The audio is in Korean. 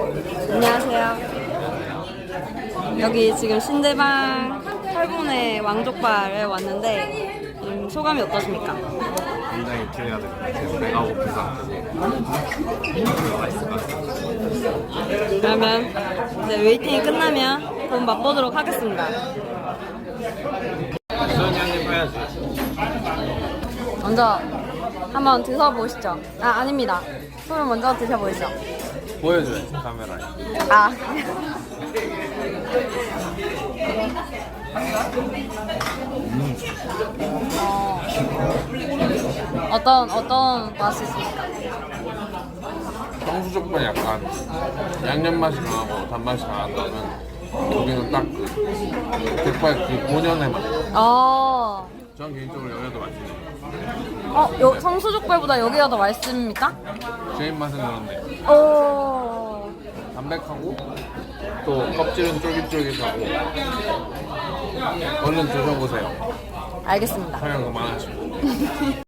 안녕하세요. 여기 지금 신대방 8분의 왕족발에 왔는데 음, 소감이 어떠십니까? 굉장히 기대가 됩니다. 배가 고프다. 맛있을 것 같아요. 그러면 이제 웨이팅이 끝나면 한번 맛보도록 하겠습니다. 먼저 한번 드셔보시죠. 아 아닙니다. 술을 먼저 드셔보시죠. 보여줘야지 카메라에. 아. 어, 어떤 어떤 맛이 있습니까? 성수족발 약간 양념 맛이 강하고 단맛이 강하다면 여기는 딱그 족발 그 본연의 맛. 어, 전 개인적으로 여기가 더 맛있네요. 어, 요, 성수족발보다 여기가 더 맛있습니까? 제 입맛은 그런데 오, 담백하고 또 껍질은 쫄깃쫄깃하고 얼른 드셔보세요. 알겠습니다. 촬영 그만하시고.